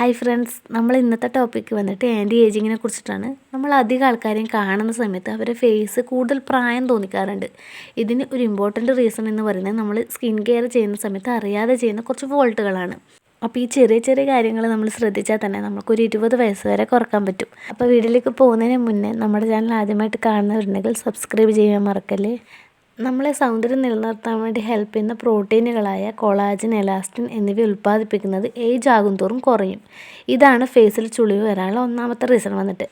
Hi friends നമ്മൾ ഇന്നത്തെ topic വന്നിട്ട് ആന്റി ഏജിങ്ങിനെ കുറിച്ചിട്ടാണ്. നമ്മൾ അധികം ആൾക്കാരെയും കാണുന്ന സമയത്ത് അവരുടെ ഫേസ് കൂടുതൽ പ്രായം തോന്നിക്കാറുണ്ട്. ഇതിന് ഒരു ഇമ്പോർട്ടന്റ് റീസൺ എന്ന് പറയുന്നത് നമ്മൾ സ്കിൻ കെയർ ചെയ്യുന്ന സമയത്ത് അറിയാതെ ചെയ്യുന്ന കുറച്ച് ഫോൾട്ടുകളാണ് അപ്പോൾ ഈ ചെറിയ ചെറിയ കാര്യങ്ങൾ നമ്മൾ ശ്രദ്ധിച്ചാൽ തന്നെ നമുക്കൊരു ഇരുപത് വയസ്സ് വരെ കുറയ്ക്കാൻ പറ്റും. അപ്പോൾ വീട്ടിലേക്ക് പോകുന്നതിന് മുന്നേ നമ്മുടെ ചാനൽ ആദ്യമായിട്ട് കാണുന്നവരുണ്ടെങ്കിൽ സബ്സ്ക്രൈബ് ചെയ്യാൻ മറക്കല്ലേ? നമ്മളെ സൗന്ദര്യം നിലനിർത്താൻ വേണ്ടി ഹെൽപ്പ് ചെയ്യുന്ന പ്രോട്ടീനുകളായ കൊളാജിൻ എലാസ്റ്റിൻ എന്നിവ ഉൽപ്പാദിപ്പിക്കുന്നത് ഏജ് ആകും തോറും കുറയും. ഇതാണ് ഫേസിൽ ചുളിവ് വരാനുള്ള ഒന്നാമത്തെ റീസൺ വന്നിട്ട്.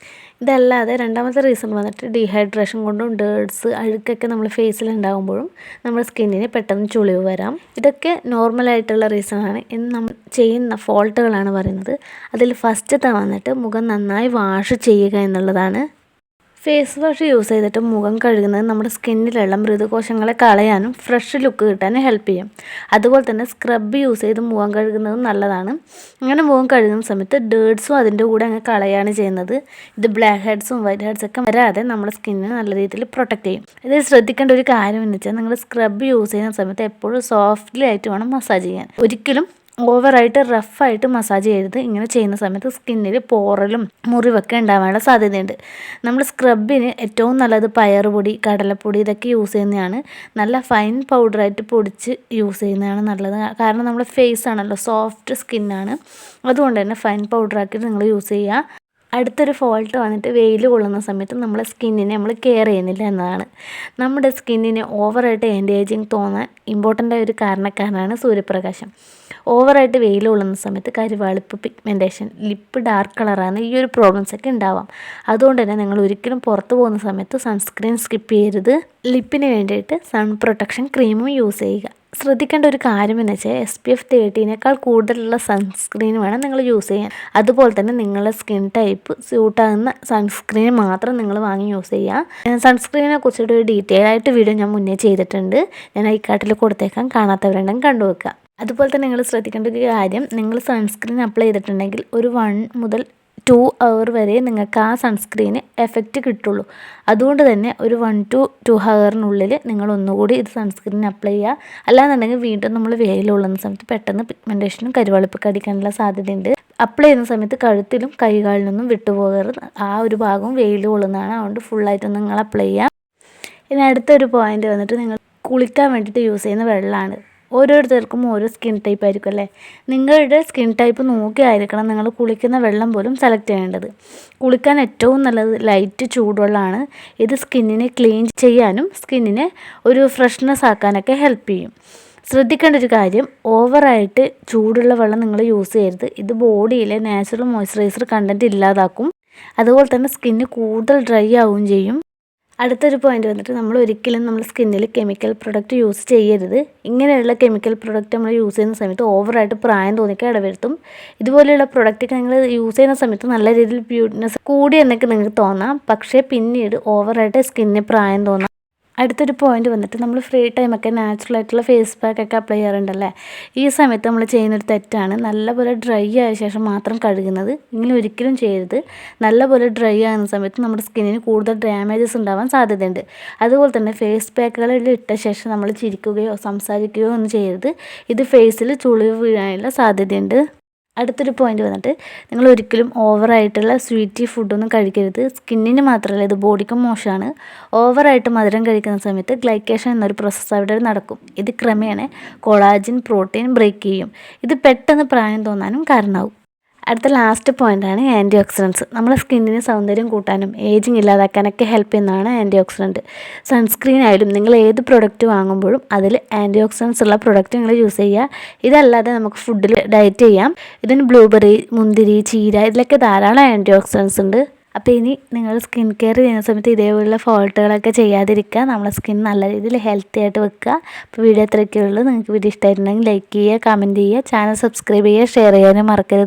ഇതല്ലാതെ രണ്ടാമത്തെ റീസൺ വന്നിട്ട് ഡീഹൈഡ്രേഷൻ കൊണ്ടും ഡേർട്സ് അഴുക്കൊക്കെ നമ്മൾ ഫേസിൽ ഉണ്ടാകുമ്പോഴും നമ്മുടെ സ്കിന്നിന് പെട്ടെന്ന് ചുളിവ് വരാം. ഇതൊക്കെ നോർമലായിട്ടുള്ള റീസണാണ് എന്ന് നമ്മൾ ചെയ്യുന്ന ഫോൾട്ടുകളാണ് പറയുന്നത്. അതിൽ ഫസ്റ്റത്തെ വന്നിട്ട് മുഖം നന്നായി വാഷ് ചെയ്യുക എന്നുള്ളതാണ് ഫേസ് വാഷ് യൂസ് ചെയ്തിട്ട് മുഖം കഴുകുന്നത് നമ്മുടെ സ്കിന്നിലുള്ള മൃദുകോശങ്ങളെ കളയാനും ഫ്രഷ് ലുക്ക് കിട്ടാനും ഹെൽപ്പ് ചെയ്യും. അതുപോലെ തന്നെ സ്ക്രബ് യൂസ് ചെയ്ത് മുഖം കഴുകുന്നതും നല്ലതാണ്. അങ്ങനെ മുഖം കഴുകുന്ന സമയത്ത് ഡേർട്സും അതിന്റെ കൂടെ അങ്ങ് കളയാണ് ചെയ്യുന്നത്. ഇത് ബ്ലാക്ക് ഹെഡ്സും വൈറ്റ് ഹെഡ്സ് ഒക്കെ വരാതെ നമ്മുടെ സ്കിന്നിനെ നല്ല രീതിയിൽ പ്രൊട്ടക്റ്റ് ചെയ്യും. ഇത് ശ്രദ്ധിക്കേണ്ട ഒരു കാര്യം എന്ന് വെച്ചാൽ നിങ്ങൾ സ്ക്രബ് യൂസ് ചെയ്യുന്ന സമയത്ത് എപ്പോഴും സോഫ്റ്റ്ലി ആയിട്ട് വേണം മസാജ് ചെയ്യാൻ. ഒരിക്കലും ഓവറായിട്ട് റഫായിട്ട് മസാജ് ചെയ്യരുത്. ഇങ്ങനെ ചെയ്യുന്ന സമയത്ത് സ്കിന്നിൽ പോറലും മുറിവൊക്കെ ഉണ്ടാവാനുള്ള സാധ്യതയുണ്ട്. നമ്മൾ സ്ക്രബിന് ഏറ്റവും നല്ലത് പയറുപൊടി കടലപ്പൊടി ഇതൊക്കെ യൂസ് ചെയ്യുന്നതാണ്. നല്ല ഫൈൻ പൗഡറായിട്ട് പൊടിച്ച് യൂസ് ചെയ്യുന്നതാണ് നല്ലത്. കാരണം നമ്മുടെ ഫേസ് ആണല്ലോ സോഫ്റ്റ് സ്കിന്നാണ്. അതുകൊണ്ട് തന്നെ ഫൈൻ പൗഡറാക്കി നിങ്ങൾ യൂസ് ചെയ്യുക. അടുത്തൊരു ഫോൾട്ട് വന്നിട്ട് വെയിൽ കൊള്ളുന്ന സമയത്ത് നമ്മളെ സ്കിന്നിനെ നമ്മൾ കെയർ ചെയ്യുന്നില്ല എന്നതാണ്. നമ്മുടെ സ്കിന്നിന് ഓവറായിട്ട് ഏജിങ് തോന്നാൻ ഇമ്പോർട്ടന്റ് ഒരു കാരണക്കാരനാണ് സൂര്യപ്രകാശം. ഓവറായിട്ട് വെയിൽ കൊള്ളുന്ന സമയത്ത് കരുവാളിപ്പ് പിഗ്മെന്റേഷൻ ലിപ്പ് ഡാർക്ക് കളറാണ് ഈ ഒരു പ്രോബ്ലംസ് ഒക്കെ ഉണ്ടാവാം. അതുകൊണ്ട് തന്നെ നിങ്ങൾ ഒരിക്കലും പുറത്ത് പോകുന്ന സമയത്ത് സൺസ്ക്രീൻ സ്കിപ്പ് ചെയ്യരുത്. ലിപ്പിന് വേണ്ടിയിട്ട് സൺ പ്രൊട്ടക്ഷൻ ക്രീമും യൂസ് ചെയ്യുക. ശ്രദ്ധിക്കേണ്ട ഒരു കാര്യം എന്ന് വെച്ചാൽ എസ് പി എഫ് തേർട്ടീനേക്കാൾ കൂടുതലുള്ള സൺസ്ക്രീൻ വേണം നിങ്ങൾ യൂസ് ചെയ്യാൻ. അതുപോലെ തന്നെ നിങ്ങളുടെ സ്കിൻ ടൈപ്പ് സ്യൂട്ടാകുന്ന സൺസ്ക്രീൻ മാത്രം നിങ്ങൾ വാങ്ങി യൂസ് ചെയ്യുക. സൺസ്ക്രീനെ കുറിച്ചിട്ട് ഒരു ഡീറ്റെയിൽ ആയിട്ട് വീഡിയോ ഞാൻ മുന്നേ ചെയ്തിട്ടുണ്ട്. ഞാൻ ഐക്കാട്ടിൽ കൊടുത്തേക്കാം. കാണാത്തവരുണ്ടെങ്കിൽ കണ്ടുവെക്കുക അതുപോലെ തന്നെ നിങ്ങൾ ശ്രദ്ധിക്കേണ്ട ഒരു കാര്യം നിങ്ങൾ സൺസ്ക്രീൻ അപ്ലൈ ചെയ്തിട്ടുണ്ടെങ്കിൽ ഒരു വൺ മുതൽ ടു അവർ വരെ നിങ്ങൾക്ക് ആ സൺസ്ക്രീന് എഫക്റ്റ് കിട്ടുള്ളൂ. അതുകൊണ്ട് തന്നെ ഒരു വൺ ടു ടു ഹവറിനുള്ളിൽ നിങ്ങൾ ഒന്നുകൂടി ഇത് സൺസ്ക്രീൻ അപ്ലൈ ചെയ്യുക. അല്ലാന്നുണ്ടെങ്കിൽ വീണ്ടും നമ്മൾ വെയിലുള്ളുന്ന സമയത്ത് പെട്ടെന്ന് പിഗ്മെന്റേഷനും കരുവാളിപ്പൊക്കെ അടിക്കാനുള്ള സാധ്യതയുണ്ട്. അപ്ലൈ ചെയ്യുന്ന സമയത്ത് കഴുത്തിലും കൈകാലിനൊന്നും വിട്ടുപോകരുത് ആ ഒരു ഭാഗവും വെയിൽ കൊള്ളുന്നതാണ് അതുകൊണ്ട് ഫുള്ളായിട്ട് നിങ്ങൾ അപ്ലൈ ചെയ്യുക. ഇനി അടുത്തൊരു പോയിന്റ് വന്നിട്ട് നിങ്ങൾ കുളിക്കാൻ വേണ്ടിയിട്ട് യൂസ് ചെയ്യുന്ന വെള്ളമാണ്. ഓരോരുത്തർക്കും ഓരോ സ്കിൻ ടൈപ്പ് ആയിരിക്കും അല്ലേ? നിങ്ങളുടെ സ്കിൻ ടൈപ്പ് നോക്കിയായിരിക്കണം നിങ്ങൾ കുളിക്കുന്ന വെള്ളം പോലും സെലക്ട് ചെയ്യേണ്ടത്. കുളിക്കാൻ ഏറ്റവും നല്ലത് ലൈറ്റ് ചൂടുവെള്ളമാണ്. ഇത് സ്കിന്നിനെ ക്ലീൻ ചെയ്യാനും സ്കിന്നിനെ ഒരു ഫ്രഷ്നെസ് ആക്കാനൊക്കെ ഹെൽപ്പ് ചെയ്യും. ശ്രദ്ധിക്കേണ്ട ഒരു കാര്യം ഓവറായിട്ട് ചൂടുള്ള വെള്ളം നിങ്ങൾ യൂസ് ചെയ്യരുത്. ഇത് ബോഡിയിലെ നാച്ചുറൽ മോയ്സ്ചറൈസർ കണ്ടന്റ് ഇല്ലാതാക്കും. അതുപോലെ തന്നെ സ്കിന്ന് കൂടുതൽ ഡ്രൈ ആവുകയും ചെയ്യും. അടുത്തൊരു പോയിന്റ് വന്നിട്ട് നമ്മൾ ഒരിക്കലും നമ്മൾ സ്കിന്നിൽ കെമിക്കൽ പ്രൊഡക്റ്റ് യൂസ് ചെയ്യരുത്. ഇങ്ങനെയുള്ള കെമിക്കൽ പ്രൊഡക്റ്റ് നമ്മൾ യൂസ് ചെയ്യുന്ന സമയത്ത് ഓവറായിട്ട് പ്രായം തോന്നിക്കാൻ ഇടവരുത്തും. ഇതുപോലെയുള്ള പ്രൊഡക്റ്റൊക്കെ നിങ്ങൾ യൂസ് ചെയ്യുന്ന സമയത്ത് നല്ല രീതിയിൽ ബ്യൂട്ടിനെസ് കൂടി എന്നൊക്കെ നിങ്ങൾക്ക് തോന്നാം. പക്ഷേ പിന്നീട് ഓവറായിട്ട് സ്കിന്നിന് പ്രായം തോന്നാം. അടുത്തൊരു പോയിന്റ് വന്നിട്ട് നമ്മൾ ഫ്രീ ടൈമൊക്കെ നാച്ചുറൽ ആയിട്ടുള്ള ഫേസ് പാക്ക് ഒക്കെ അപ്ലൈ ചെയ്യാറുണ്ടല്ലേ? ഈ സമയത്ത് നമ്മൾ ചെയ്യുന്നൊരു തെറ്റാണ്. നല്ലപോലെ ഡ്രൈ ആയ ശേഷം മാത്രം കഴുകുന്നത്. ഇങ്ങനെ ഒരിക്കലും ചെയ്യരുത്. നല്ലപോലെ ഡ്രൈ ആകുന്ന സമയത്ത് നമ്മുടെ സ്കിന്നിന് കൂടുതൽ ഡാമേജസ് ഉണ്ടാവാൻ സാധ്യതയുണ്ട്. അതുപോലെ തന്നെ ഫേസ് പാക്കുകളിൽ ഇട്ട ശേഷം നമ്മൾ ചിരിക്കുകയോ സംസാരിക്കുകയോ ഒന്നും ചെയ്യരുത്. ഇത് ഫേസിൽ ചുളിവ് വീഴാനുള്ള സാധ്യതയുണ്ട്. അടുത്തൊരു പോയിന്റ് വന്നിട്ട് നിങ്ങൾ ഒരിക്കലും ഓവറായിട്ടുള്ള സ്വീറ്റി ഫുഡൊന്നും കഴിക്കരുത്. സ്കിന്നിന് മാത്രമല്ല ഇത് ബോഡിക്കും മോശമാണ്. ഓവറായിട്ട് മധുരം കഴിക്കുന്ന സമയത്ത് ഗ്ലൈക്കേഷൻ എന്നൊരു പ്രോസസ്സ് അവിടെ നടക്കും. ഇത് ക്രമേണ കൊളാജിൻ പ്രോട്ടീൻ ബ്രേക്ക് ചെയ്യും. ഇത് പെട്ടെന്ന് പ്രായം തോന്നാനും കാരണമാവും. അടുത്ത ലാസ്റ്റ് പോയിന്റാണ് ആന്റി ഓക്സിഡൻസ് നമ്മുടെ സ്കിന്നിന് സൗന്ദര്യം കൂട്ടാനും ഏജിങ് ഇല്ലാതാക്കാനൊക്കെ ഹെൽപ്പ് ചെയ്യുന്നതാണ് ആന്റി ഓക്സിഡന്റ് സൺസ്ക്രീൻ ആയാലും നിങ്ങൾ ഏത് പ്രൊഡക്റ്റ് വാങ്ങുമ്പോഴും അതിൽ ആന്റി ഓക്സിഡൻസ് ഉള്ള പ്രൊഡക്റ്റ് നിങ്ങൾ യൂസ് ചെയ്യുക. ഇതല്ലാതെ നമുക്ക് ഫുഡിൽ ഡയറ്റ് ചെയ്യാം. ഇതിന് ബ്ലൂബെറി മുന്തിരി ചീര ഇതിലൊക്കെ ധാരാളം ആന്റി ഓക്സിഡൻസ് ഉണ്ട്. അപ്പോൾ ഇനി നിങ്ങൾ സ്കിൻ കെയർ ചെയ്യുന്ന സമയത്ത് ഇതേപോലുള്ള ഫോൾട്ടുകളൊക്കെ ചെയ്യാതിരിക്കുക. നമ്മുടെ സ്കിൻ നല്ല രീതിയിൽ ഹെൽത്തി ആയിട്ട് വെക്കുക. അപ്പോൾ വീഡിയോ അത്രയൊക്കെ ഉള്ളൂ. നിങ്ങൾക്ക് വീഡിയോ ഇഷ്ടമായിട്ടുണ്ടെങ്കിൽ ലൈക്ക് ചെയ്യുക കമന്റ് ചെയ്യുക. ചാനൽ സബ്സ്ക്രൈബ് ചെയ്യുക ഷെയർ ചെയ്യാനും മറക്കരുത്.